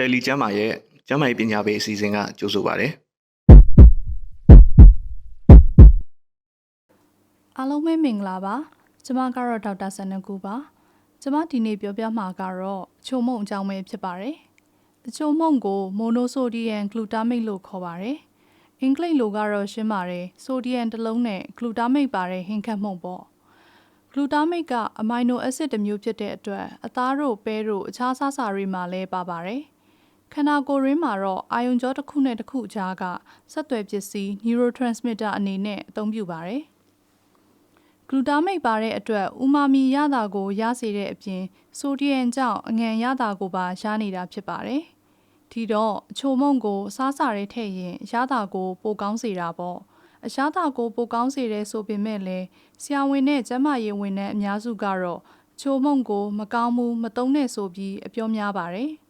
တယ်လီကျမ်းမာရဲ့ကျမ်းမာရေးပညာပေးအစီအစဉ်ကကြိုဆိုပါရစေအားလုံးပဲမင်္ဂလာပါကျမကတော့ဒေါက်တာဆန်နကူပါကျမဒီနေ့ပြောပြမှာကတော့အချိုမုံအကြောင်းပဲဖြစ်ပါတယ်အချိုမုံကိုမိုနိုဆိုဒီယမ်ဂလူတာမိတ်လို့ခေါ်ပါတယ်အင်္ဂလိပ်လိုကတော့ရှင်းပါတယ်ဆိုဒီယမ်တစ်လုံးနဲ့ဂလူတာမိတ်ပါတဲ့ဟင်းခတ်မှုန့်ပေါ့ဂလူတာမိတ်ကအမိုင်နိုအက်ဆစ်တစ်မျိုးဖြစ်တဲ့အတွက်အသားတို့ပဲတို့အခြားစားစာတွေမှာလည်းပါပါတယ် ခန္ဓာကိုယ်ရင်းမှာတော့အာယုံကြောတစ်ခုနဲ့တစ်ခုကြားကဆက်သွယ်ပစ္စည်း neurotransmitter အနေနဲ့အသုံးပြုပါတယ်။ဂလူတာမိတ်ပါတဲ့အတွက်ဥမာမီရတာကိုရစေတဲ့အပြင်ဆိုဒီယမ်ကြောင့်အငံရတာကိုပါရနေတာဖြစ်ပါတယ်။ဒီတော့အချိုမုံကိုစားစာရဲထည့်ရင်ရတာကိုပိုကောင်းစေတာပေါ့။အရသာကိုပိုကောင်းစေတဲ့ဆိုပေမဲ့လည်းဆရာဝန်နဲ့ကျန်းမာရေးဝန်ထမ်းအများစုကတော့ချိုမုံကိုမကောင်းဘူးမသုံးနဲ့ဆိုပြီးအပြောများပါတယ်။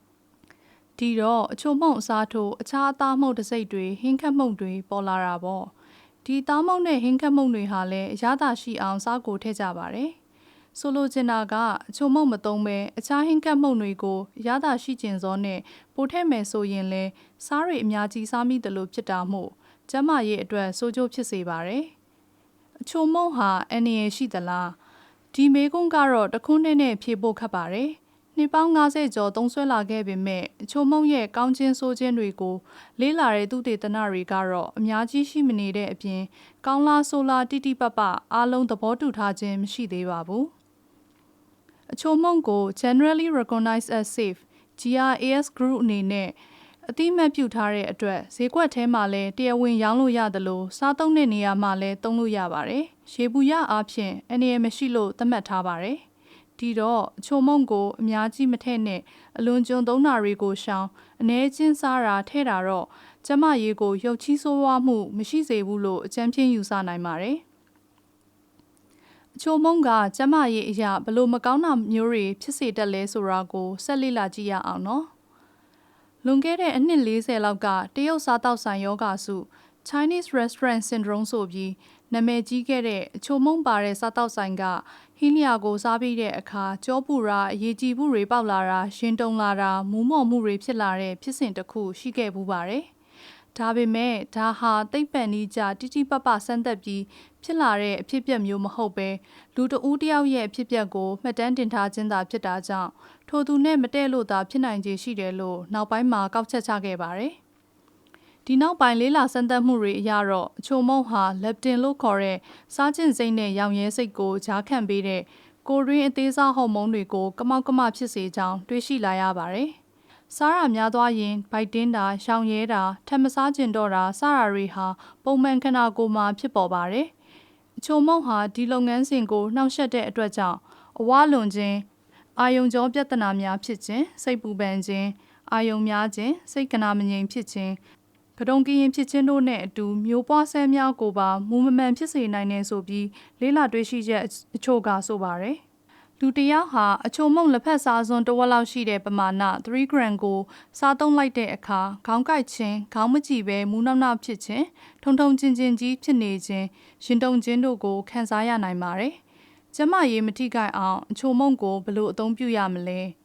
ဒီတော့အချိုမုံအစားထိုးအခြားအသားမှုန့်တစ်စိတ်တွေဟင်းခတ်မှုန့်တွေပေါ်လာတာပေါ့။ဒီသားမုံနဲ့ဟင်းခတ်မုံတွေဟာလည်းအရသာရှိအောင်စားကိုထည့်ကြပါတယ်။ဆိုလိုချင်တာကအချိုမုံမသုံးပဲအခြားဟင်းခတ်မုံတွေကိုအရသာရှိကျင်စောနဲ့ပိုထည့်မယ်ဆိုရင်လည်းစားတွေအများကြီးစားမိတယ်လို့ဖြစ်တာမို့ကျန်းမာရေးအတွက်ဆိုးကျိုးဖြစ်စေပါတယ်။အချိုမုံဟာအန္တရာယ်ရှိသလားဒီမေကုန်းကတော့တခွန်းနဲ့နဲ့ဖြေဖို့ခတ်ပါတယ်။ နှစ်ပေါင်း90ကျော်သုံးဆွဲလာခဲ့ပေမဲ့အချိုမုံရဲ့ကောင်းခြင်းဆိုးခြင်းတွေကို လေးလာတဲ့သူတေသနတွေကတော့အများကြီးရှိမနေတဲ့အပြင် ကောင်းလားဆိုးလားတိတိပပအားလုံးသဘောတူထားခြင်းမရှိသေးပါဘူး။အချိုမုံကို generally recognized as safe GRAS group အနေနဲ့အတိအမှတ်ပြုထားတဲ့အတွက်ဈေးကွက်ထဲမှာလည်းတရားဝင်ရောင်းလို့ရတယ်လို့စားသုံးတဲ့နေရာမှာလည်းသုံးလို့ရပါတယ်။ရေဘူးရအားဖြင့်အနေရမရှိလို့သတ်မှတ်ထားပါတယ်။ ဒီတော့အချိုမုံကိုအများကြီးမထည့်နဲ့အလွန်ကျွံသုံးတာတွေကိုရှောင်အ ਨੇ ချင်းစားတာထဲ့တာတော့ကျမရေးကိုရုပ်ချီးဆိုးဝါးမှုမရှိစေဘူးလို့အကြံဖြင့်ယူဆနိုင်ပါတယ်။အချိုမုံကကျမရေးအရာဘလို့မကောင်းတာမျိုးတွေဖြစ်စေတတ်လဲဆိုတာကိုဆက်လေ့လာကြည့်ရအောင်နော်။လွန်ခဲ့တဲ့အနှစ်40လောက်ကတရုတ်စားတောက်ဆိုင်ယောဂါစု Chinese Restaurant Syndrome ဆိုပြီးနာမည်ကြီးခဲ့တဲ့အချိုမုံပါတဲ့စားတောက်ဆိုင်က ဟင်းလျာကိုစားပြီးတဲ့အခါကြောပူရာအရေးကြီးမှုတွေပေါက်လာတာရှင်တုံလာတာမူးမော်မှုတွေဖြစ်လာတဲ့ဖြစ်စဉ်တစ်ခုရှိခဲ့ဘူးပါတယ်။ဒါပေမဲ့ဒါဟာသိပ္ပံနည်းကြတိတိပပစမ်းသက်ပြီးဖြစ်လာတဲ့အဖြစ်အပျက်မျိုးမဟုတ်ပဲလူတဦးတယောက်ရဲ့အဖြစ်အပျက်ကိုမှတ်တမ်းတင်ထားခြင်းသာဖြစ်တာကြောင့်ထိုသူနဲ့မတည့်လို့သာဖြစ်နိုင်ခြေရှိတယ်လို့နောက်ပိုင်းမှာကောက်ချက်ချခဲ့ပါတယ်။ ဒီနောက်ပိုင်းလေးလာစမ်းသပ်မှုတွေအရတော့အချိုမုံဟာလက်တင်လို့ခေါ်တဲ့စားကျင်စိတ်နဲ့ရောင်ရဲစိတ်ကိုဂျားခံပေးတဲ့ကိုရင်းအသေးစားဟော်မုန်းတွေကိုကမောက်ကမဖြစ်စေကြောင်းတွေးရှိလာရပါတယ်။စားရများသွားရင်ဗိုက်တင်းတာ၊ရှောင်ရဲတာ၊ထပ်မစားကျင်တော့တာစတာတွေဟာပုံမှန်ခန္ဓာကိုယ်မှာဖြစ်ပေါ်ပါတယ်။အချိုမုံဟာဒီလုပ်ငန်းစဉ်ကိုနှောင့်ယှက်တဲ့အတွက်ကြောင့်အဝလွန်ခြင်းအာယုံကြောပြဿနာများဖြစ်ခြင်းစိတ်ပူပန်ခြင်းအာယုံများခြင်းစိတ်ကနာမငြိမ်ဖြစ်ခြင်း ကတုံကရင်ဖြစ်ခြင်းတို့နဲ့အတူမျိုးပွားဆဲများကိုပါမူမမှန်ဖြစ်စေနိုင်တယ်ဆိုပြီးလေးလာတွေးရှိချက်အချို့ကဆိုပါတယ်လူတစ်ယောက်ဟာအချိုမုံလက်ဖက်စားစွန်းတစ်ဝက်လောက်ရှိတဲ့ပမာဏ3 gram ကိုစားသုံးလိုက်တဲ့အခါခေါင်းကိုက်ခြင်းခေါင်းမကြည့်ပဲမူးနောက်နောက်ဖြစ်ခြင်းထုံထုံချင်းချင်းကြီးဖြစ်နေခြင်းရင်တုန်ခြင်းတို့ကိုခံစားရနိုင်ပါတယ်။ကျမရေးမထိခိုက်အောင်အချိုမုံကိုဘယ်လိုအသုံးပြုရမလဲ။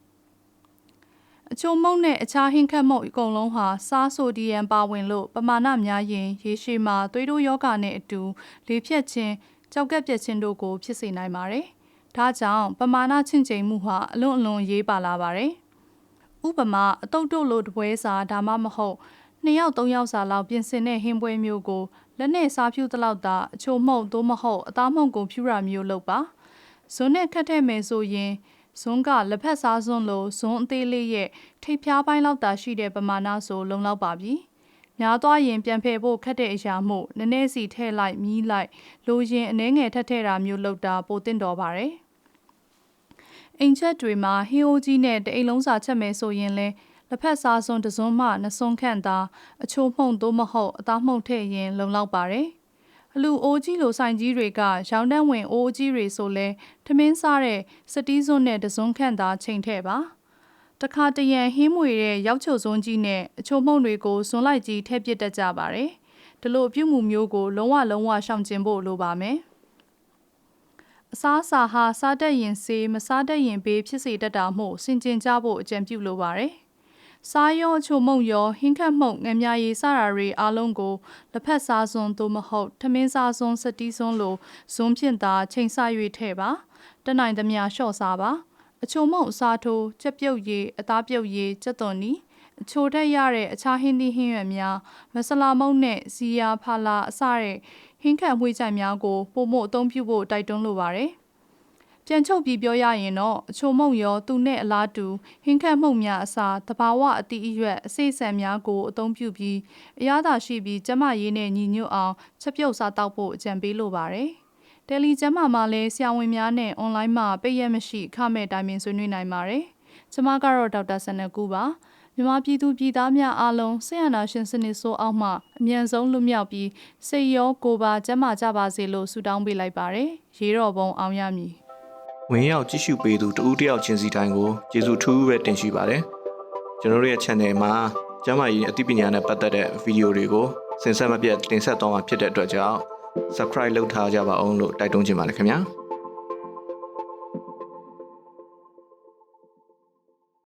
အချိုမုံနဲ့အခြားဟင်းခတ်မုံအကုန်လုံးဟာစားဆိုဒီယမ်ပါဝင်လို့ပမာဏများရင်ရေရှည်မှာသွေးတိုးယောဂနဲ့အတူလေဖြတ်ခြင်းကြောက်ကက်ပြက်ခြင်းတို့ကိုဖြစ်စေနိုင်ပါတယ်။ဒါကြောင့်ပမာဏချင့်ချိန်မှုဟာအလွန်အလွန်ရေးပါလာပါတယ်။ဥပမာအတုတ်တုတ်လိုတပွဲစာဒါမှမဟုတ်နှစ်ယောက်သုံးယောက်စာလောက်ပြင်ဆင်တဲ့ဟင်းပွဲမျိုးကိုလက်နဲ့စားဖြူတလောက်သာအချိုမှုန့်သို့မဟုတ်အသားမှုန့်ကိုဖြူရာမျိုးလုပ်ပါဇွန်းနဲ့ခတ်ထည့်မယ်ဆိုရင် ဇွန်းကလက်ဖက်စားစွန်းလိုဇွန်းအသေးလေးရဲ့ထိပ်ဖျားပိုင်းလောက်သာရှိတဲ့ပမာဏဆိုလုံလောက်ပါပြီများသွားရင်ပြန်ဖယ်ဖို့ခက်တဲ့အရာမို့နည်းနည်းစီထည့်လိုက်မြီးလိုက်လိုရင်အနှဲငယ်ထက်ထည့်တာမျိုးလုပ်တာပိုတင်တော်ပါတယ်အိမ်ချက်တွေမှာဟင်းအိုးကြီးနဲ့တအိမ်လုံးစာချက်မယ်ဆိုရင်လဲလက်ဖက်စားစွန်းတစ်စွန်းမှနှစ်စွန်းခန့်သာအချိုးမှုန့်သို့မဟုတ်အသားမှုန့်ထည့်ရင်လုံလောက်ပါတယ်။ အလူအိုးကြီးလိုဆိုင်ကြီးတွေကရောင်းတန်းဝင်အိုးကြီးတွေဆိုလဲထမင်းစားတဲ့စတီးစွန်းနဲ့တစ်စွန်းခန့်သာချိန်ထည့်ပါ။တခါတရံဟင်းမွေတဲ့ရောက်ချုပ်စွန်းကြီးနဲ့အချိုးမှုန့်တွေကိုစွန်းလိုက်ကြီးထည့်ပစ်တတ်ကြပါတယ်။ဒီလိုပြုမှုမျိုးကိုလုံးဝလုံးဝရှောင်ကျဉ်ဖို့လိုပါမယ်။အစားအစာဟာစားတတ်ရင်ဆေးမစားတတ်ရင်ဘေးဖြစ်စေတတ်တာမို့စင်ကြင်ကြဖို့အကြံပြုလိုပါတယ်။ စားရောအချိုမုံရောဟင်းခတ်မှုန့်ငမြရည်စတာတွေအားလုံးကိုလက်ဖက်စားစွန်းသို့မဟုတ်ထမင်းစားစွန်းစတီးစွန်းလိုဇွန်းဖြင့်သာချိန်ဆ၍ထဲ့ပါတနိုင်သမျှလျှော့စားပါအချိုမုံအစားထိုးချက်ပြုတ်ရည်အသားပြုတ်ရည်ကြက်သွန်နီအချိုထက်ရတဲ့အခြားဟင်းသီးဟင်းရွက်များမဆလာမုန့်နဲ့စီယာဖာလာအစတဲ့ဟင်းခတ်မွေးကြိုင်များကိုပုံမို့အသုံးပြုဖို့တိုက်တွန်းလိုပါတယ် ပြန်ချုပ်ပြီးပြောရရင်တော့အချိုမုံရောသူနဲ့အလားတူဟင်းခတ်မှုန့်များအစားတဘာဝအတိအရွက်အစိတ်ဆန်များကိုအသုံးပြုပြီးအရသာရှိပြီးကျမရေးနဲ့ညီညွတ်အောင်ချက်ပြုတ်စားတောက်ဖို့အကြံပေးလိုပါတယ်။တယ်လီကျမ်းမာမှာလည်းဆရာဝန်များနဲ့အွန်လိုင်းမှာပိတ်ရက်မရှိခမဲ့တိုင်ပင်ဆွေးနွေးနိုင်ပါတယ်။ကျမကတော့ဒေါက်တာဆန်နကူပါ။မြန်မာပြည်သူပြည်သားများအားလုံးဆေးရနာရှင်စနစ်ဆိုးအောက်မှအမြန်ဆုံးလွတ်မြောက်ပြီးစိတ်ရောကိုယ်ပါကျန်းမာကြပါစေလို့ဆုတောင်းပေးလိုက်ပါတယ်။ရေတော်ပုံအောင်ရမည် ဝင်ရောက်ကြည့်ရှုပေးသူတဦးတစ်ယောက်ချင်းစီတိုင်းကိုကျေးဇူးထူးပဲတင်ရှိပါတယ်ကျွန်တော်တို့ရဲ့ channel မှာကျမ်းမာရေးအသိပညာနဲ့ပတ်သက်တဲ့ဗီဒီယိုတွေကိုစင်ဆက်မပြတ်တင်ဆက်သွားမှာဖြစ်တဲ့အတွက်ကြောင့် subscribe လုပ်ထားကြပါအောင်လို့တိုက်တွန်းချင်ပါတယ်ခင်ဗျာ